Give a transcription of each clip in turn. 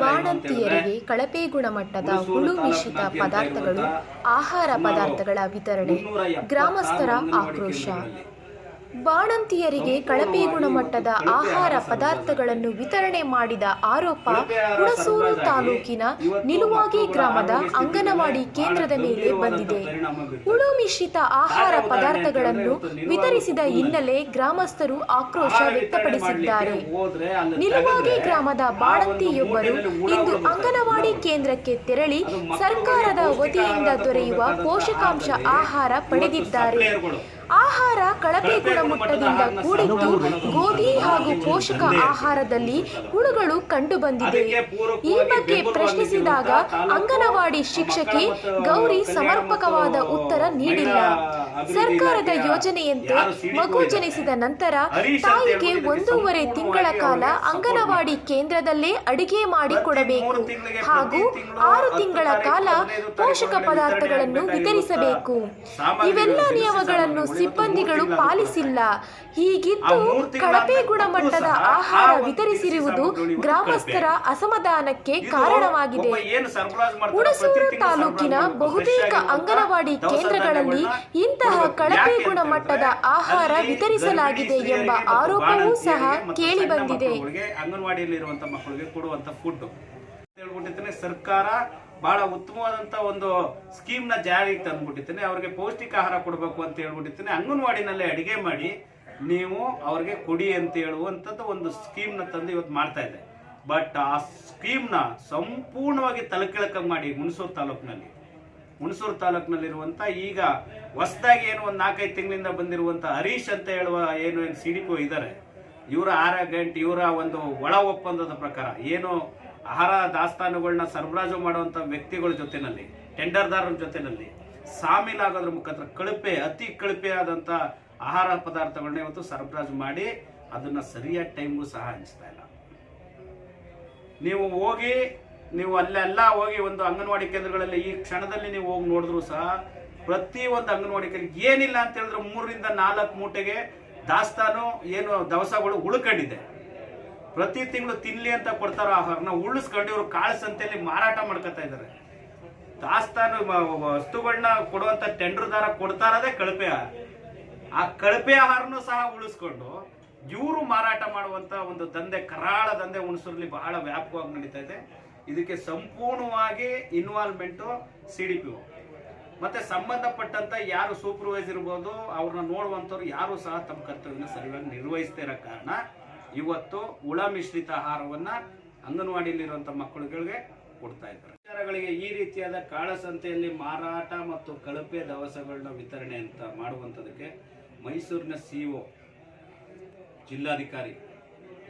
ಬಾಣಂತಿಯರಿಗೆ ಕಳಪೆ ಗುಣಮಟ್ಟದ ಹುಳು ಮಿಶ್ರಿತ ಪದಾರ್ಥಗಳು ಆಹಾರ ಪದಾರ್ಥಗಳ ವಿತರಣೆ ಗ್ರಾಮಸ್ಥರ ಆಕ್ರೋಶ. ಬಾಣಂತಿಯರಿಗೆ ಕಳಪೆ ಗುಣಮಟ್ಟದ ಆಹಾರ ಪದಾರ್ಥಗಳನ್ನು ವಿತರಣೆ ಮಾಡಿದ ಆರೋಪ ಹುಣಸೂರು ತಾಲೂಕಿನ ನಿಲುವಾಗಿ ಗ್ರಾಮದ ಅಂಗನವಾಡಿ ಕೇಂದ್ರದ ಮೇಲೆ ಬಂದಿದೆ. ಹುಳು ಮಿಶ್ರಿತ ಆಹಾರ ಪದಾರ್ಥಗಳನ್ನು ವಿತರಿಸಿದ ಹಿನ್ನೆಲೆ ಗ್ರಾಮಸ್ಥರು ಆಕ್ರೋಶ ವ್ಯಕ್ತಪಡಿಸಿದ್ದಾರೆ. ನಿಲುವಾಗಿ ಗ್ರಾಮದ ಬಾಣಂತಿಯೊಬ್ಬರು ಇಂದು ಅಂಗನವಾಡಿ ಕೇಂದ್ರಕ್ಕೆ ತೆರಳಿ ಸರ್ಕಾರದ ವತಿಯಿಂದ ದೊರೆಯುವ ಪೋಷಕಾಂಶ ಆಹಾರ ಪಡೆದಿದ್ದಾರೆ. ಆಹಾರ ಕಳಪೆ ಗುಣಮಟ್ಟದಿಂದ ಕೂಡಿದ್ದು ಗೋಧಿ ಹಾಗೂ ಪೋಷಕ ಆಹಾರದಲ್ಲಿ ಹುಳುಗಳು ಕಂಡುಬಂದಿದೆ. ಈ ಬಗ್ಗೆ ಪ್ರಶ್ನಿಸಿದಾಗ ಅಂಗನವಾಡಿ ಶಿಕ್ಷಕಿ ಗೌರಿ ಸಮರ್ಪಕವಾದ ಉತ್ತರ ನೀಡಿಲ್ಲ. ಸರ್ಕಾರದ ಯೋಜನೆಯಂತೆ ಮಗು ಜನಿಸಿದ ನಂತರ ತಾಯಿಗೆ ಒಂದೂವರೆ ತಿಂಗಳ ಕಾಲ ಅಂಗನವಾಡಿ ಕೇಂದ್ರದಲ್ಲೇ ಅಡಿಗೆ ಮಾಡಿ ಕೊಡಬೇಕು ಹಾಗೂ ಆರು ತಿಂಗಳ ಕಾಲ ಪೋಷಕ ಪದಾರ್ಥಗಳನ್ನು ವಿತರಿಸಬೇಕು. ಇವೆಲ್ಲ ನಿಯಮಗಳನ್ನು ಸಿಬ್ಬಂದಿಗಳು ಪಾಲಿಸಿಲ್ಲ. ಹೀಗಿದ್ದು ಕಳಪೆ ಗುಣಮಟ್ಟದ ಆಹಾರ ವಿತರಿಸಿರುವುದು ಗ್ರಾಮಸ್ಥರ ಅಸಮಾಧಾನಕ್ಕೆ ಕಾರಣವಾಗಿದೆ. ಹುಣಸೂರು ತಾಲೂಕಿನ ಬಹುತೇಕ ಅಂಗನವಾಡಿ ಕೇಂದ್ರಗಳಲ್ಲಿ ಇಂತಹ ಕಳಪೆ ಗುಣಮಟ್ಟದ ಆಹಾರ ವಿತರಿಸಲಾಗಿದೆ ಎಂಬ ಆರೋಪವೂ ಸಹ ಕೇಳಿಬಂದಿದೆ ಅಂಗನವಾಡಿಯಲ್ಲಿ ಮಕ್ಕಳಿಗೆ ಕೊಡುವಂತ ಫುಡ್ ಹೇಳ್ಬಿಟ್ಟಿದ್ದೇನೆ ಸರ್ಕಾರ ಬಹಳ ಉತ್ತಮವಾದಂತ ಒಂದು ಸ್ಕೀಮ್ನ ಜಾರಿಗೆ ತಂದ್ಬಿಟ್ಟಿದ್ದೇನೆ ಅವ್ರಿಗೆ ಪೌಷ್ಟಿಕ ಆಹಾರ ಕೊಡಬೇಕು ಅಂತ ಹೇಳ್ಬಿಟ್ಟಿದ್ದೇನೆ ಅಂಗನವಾಡಿನಲ್ಲಿ ಅಡಿಗೆ ಮಾಡಿ ನೀವು ಅವ್ರಿಗೆ ಕೊಡಿ ಅಂತ ಹೇಳುವಂಥದ್ದು ಒಂದು ಸ್ಕೀಮ್ನ ತಂದು ಇವತ್ತು ಮಾಡ್ತಾ ಇದೆ ಬಟ್ ಆ ಸ್ಕೀಮ್ನ ಸಂಪೂರ್ಣವಾಗಿ ತಲೆಕೆಳಕ ಮಾಡಿ ಹುಣಸೂರು ತಾಲೂಕಿನಲ್ಲಿ. ಹುಣಸೂರು ತಾಲೂಕಿನಲ್ಲಿರುವಂಥ ಈಗ ಹೊಸದಾಗಿ ಏನು ಒಂದು ನಾಲ್ಕೈದು ತಿಂಗಳಿಂದ ಬಂದಿರುವಂತ ಹರೀಶ್ ಅಂತ ಹೇಳುವ ಏನು ಏನು ಸಿ ಡಿ ಪಿ ಇದ್ದಾರೆ ಇವರ ಆರ ಗಂಟೆ ಇವರ ಒಂದು ಒಳ ಒಪ್ಪಂದದ ಪ್ರಕಾರ ಏನು ಆಹಾರ ದಾಸ್ತಾನುಗಳನ್ನ ಸರಬರಾಜು ಮಾಡುವಂತ ವ್ಯಕ್ತಿಗಳ ಜೊತೆನಲ್ಲಿ, ಟೆಂಡರ್ದಾರರ ಜೊತೆನಲ್ಲಿ, ಸಾಮೀಲಾಗೋದ್ರ ಮುಖಾಂತರ ಕಳಪೆ, ಅತಿ ಕಳಪೆ ಆದಂತ ಆಹಾರ ಪದಾರ್ಥಗಳನ್ನ ಇವತ್ತು ಸರಬರಾಜು ಮಾಡಿ ಅದನ್ನ ಸರಿಯಾದ ಟೈಮ್ಗೂ ಸಹ ಹಂಚ್ತಾ ಇಲ್ಲ. ನೀವು ಹೋಗಿ, ನೀವು ಅಲ್ಲೆಲ್ಲ ಹೋಗಿ ಒಂದು ಅಂಗನವಾಡಿ ಕೇಂದ್ರಗಳಲ್ಲಿ ಈ ಕ್ಷಣದಲ್ಲಿ ನೀವು ಹೋಗಿ ನೋಡಿದ್ರು ಸಹ ಪ್ರತಿ ಒಂದು ಅಂಗನವಾಡಿ ಕೇಂದ್ರ ಏನಿಲ್ಲ ಅಂತ ಹೇಳಿದ್ರೆ ಮೂರರಿಂದ ನಾಲ್ಕು ಮೂಟೆಗೆ ದಾಸ್ತಾನು, ಏನು ದವಸಗಳು ಉಳ್ಕೊಂಡಿದೆ ಪ್ರತಿ ತಿಂಗಳು ತಿನ್ಲಿ ಅಂತ ಕೊಡ್ತಾರೋ ಆಹಾರನ ಉಳಿಸ್ಕೊಂಡು ಇವರು ಕಾಳು ಸಂತೆಯಲ್ಲಿ ಮಾರಾಟ ಮಾಡ್ಕೊತಾ ಇದ್ದಾರೆ ದಾಸ್ತಾನು ವಸ್ತುಗಳನ್ನ ಕೊಡುವಂತ ಟೆಂಡರ್ದಾರ ಕೊಡ್ತಾ ಇರೋದೇ ಕಳಪೆ ಆಹಾರ. ಆ ಕಳಪೆ ಆಹಾರನು ಸಹ ಉಳಿಸ್ಕೊಂಡು ಇವರು ಮಾರಾಟ ಮಾಡುವಂತ ಒಂದು ದಂಧೆ, ಕರಾಳ ದಂಧೆ ಹುಣಸೂರಲ್ಲಿ ಬಹಳ ವ್ಯಾಪಕವಾಗಿ ನಡೀತಾ ಇದೆ. ಇದಕ್ಕೆ ಸಂಪೂರ್ಣವಾಗಿ ಇನ್ವಾಲ್ವ್ಮೆಂಟು ಸಿ ಡಿ ಪಿ ಮತ್ತೆ ಸಂಬಂಧಪಟ್ಟಂತ ಯಾರು ಸೂಪರ್ವೈಸ್ ಇರ್ಬೋದು ಅವ್ರನ್ನ ನೋಡುವಂಥವ್ರು ಯಾರು ಸಹ ತಮ್ಮ ಕರ್ತವ್ಯನ ಸರಿಯಾಗಿ ನಿರ್ವಹಿಸ್ತಾ ಇರೋ ಕಾರಣ ಇವತ್ತು ಹುಳ ಮಿಶ್ರಿತ ಆಹಾರವನ್ನ ಅಂಗನವಾಡಿಯಲ್ಲಿರುವಂತ ಮಕ್ಕಳುಗಳಿಗೆ ಕೊಡ್ತಾ ಇದ್ದಾರೆ. ವಿಚಾರಗಳಿಗೆ ಈ ರೀತಿಯಾದ ಕಾಳಸಂತೆಯಲ್ಲಿ ಮಾರಾಟ ಮತ್ತು ಕಳಪೆ ದವಸಗಳನ್ನ ವಿತರಣೆ ಅಂತ ಮಾಡುವಂಥದಕ್ಕೆ ಮೈಸೂರಿನ ಸಿಒ ಜಿಲ್ಲಾಧಿಕಾರಿ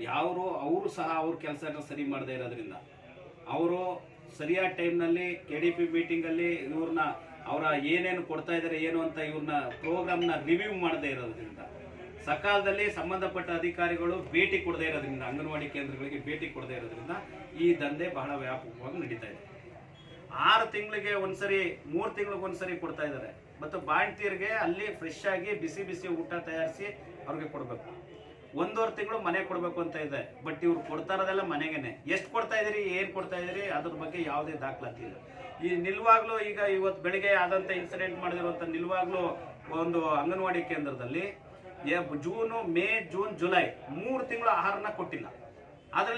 ಯಾರು ಅವರು ಸಹ ಅವ್ರ ಕೆಲಸನ ಸರಿ ಮಾಡದೇ ಇರೋದ್ರಿಂದ. ಅವರು ಸರಿಯಾದ ಟೈಮ್ನಲ್ಲಿ ಕೆ ಡಿ ಪಿ ಮೀಟಿಂಗಲ್ಲಿ ಇವ್ರನ್ನ ಅವರ ಏನೇನು ಕೊಡ್ತಾ ಇದ್ದಾರೆ ಏನು ಅಂತ ಇವ್ರನ್ನ ಪ್ರೋಗ್ರಾಮ್ನ ರಿವ್ಯೂ ಮಾಡದೇ ಇರೋದ್ರಿಂದ ಸಕಾಲದಲ್ಲಿ ಸಂಬಂಧಪಟ್ಟ ಅಧಿಕಾರಿಗಳು ಭೇಟಿ ಕೊಡದೇ ಇರೋದ್ರಿಂದ, ಅಂಗನವಾಡಿ ಕೇಂದ್ರಗಳಿಗೆ ಭೇಟಿ ಕೊಡದೇ ಇರೋದ್ರಿಂದ ಈ ದಂಧೆ ಬಹಳ ವ್ಯಾಪಕವಾಗಿ ನಡೀತಾ ಇದೆ. ಆರು ತಿಂಗಳಿಗೆ ಒಂದ್ಸರಿ, ಮೂರು ತಿಂಗಳಿಗೆ ಒಂದ್ಸರಿ ಕೊಡ್ತಾ ಇದ್ದಾರೆ. ಮತ್ತು ಬಾಣ್ತಿಯರಿಗೆ ಅಲ್ಲಿ ಫ್ರೆಶ್ ಆಗಿ ಬಿಸಿ ಬಿಸಿ ಊಟ ತಯಾರಿಸಿ ಅವ್ರಿಗೆ ಕೊಡಬೇಕು. ಒಂದೂವರೆ ತಿಂಗಳು ಮನೆ ಕೊಡಬೇಕು ಅಂತ ಇದೆ ಬಟ್ ಇವ್ರು ಕೊಡ್ತಾ ಇರೋದೆಲ್ಲ ಮನೆಗೇನೆ. ಎಷ್ಟು ಕೊಡ್ತಾ ಇದೀರಿ ಏನು ಕೊಡ್ತಾ ಇದೀರಿ ಅದ್ರ ಬಗ್ಗೆ ಯಾವುದೇ ದಾಖಲಾತಿ ಇಲ್ಲ. ಈ ನಿಲ್ವಾಗ್ಲೂ ಈಗ ಇವತ್ತು ಬೆಳಿಗ್ಗೆ ಆದಂತ ಇನ್ಸಿಡೆಂಟ್ ಮಾಡಿದಿರುವಂಥ ನಿಲ್ವಾಗ್ಲೂ ಒಂದು ಅಂಗನವಾಡಿ ಕೇಂದ್ರದಲ್ಲಿ ಜೂನು ಮೇ ಜೂನ್ ಜುಲೈ ಮೂರು ತಿಂಗಳು ಆಹಾರನ ಕೊಟ್ಟಿಲ್ಲ. ಅದರಲ್ಲಿ